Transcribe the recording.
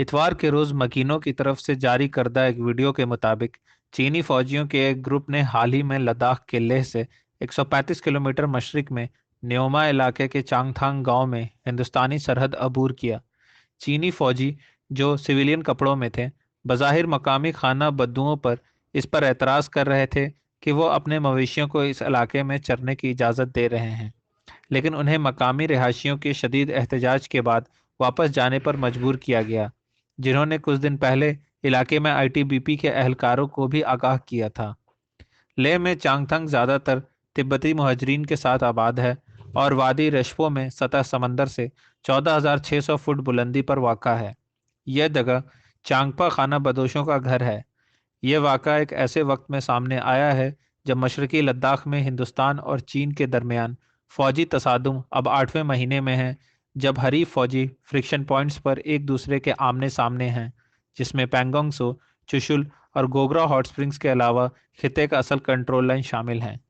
इतवार के रोज मकीनों की तरफ़ से जारी करदा एक वीडियो के मुताबिक, चीनी फौजियों के एक ग्रुप ने हाल ही में लद्दाख के लेह से 135 किलोमीटर मशरक में न्योमा इलाके के चांगथांग गाँव में हिंदुस्तानी सरहद अबूर किया। चीनी फौजी, जो सिविलियन कपड़ों में थे, बज़ाहिर मकामी खाना बद्दुओं पर इस पर एतराज़ कर रहे थे कि वो अपने मवेशियों को इस इलाके में चरने की इजाज़त दे रहे हैं। लेकिन उन्हें मकामी रिहायशियों के शदीद एहतजाज के बाद वापस जाने पर मजबूर किया गया। जिन्होंने कुछ दिन पहले इलाके में आईटीबीपी के अहलकारों को भी आगाह किया था। लेह में चांगथंग ज़्यादातर तिब्बती महाजरीन के साथ आबाद है और वादी रशफो में सतह समंदर से 14,600 फुट बुलंदी पर वाक़ा है। यह जगह चांगपा खाना बदोशों का घर है। यह वाक़ा एक ऐसे वक्त में सामने आया है जब मशरकी लद्दाख में हिंदुस्तान और चीन के दरमियान फ़ौजी तसादम अब आठवें महीने में है जब हरीफ फौजी फ्रिक्शन पॉइंट्स पर एक दूसरे के आमने सामने हैं, जिसमें पेंगोंगसो चुशुल और गोगरा हॉट स्प्रिंग्स के अलावा खिते का असल कंट्रोल लाइन शामिल हैं।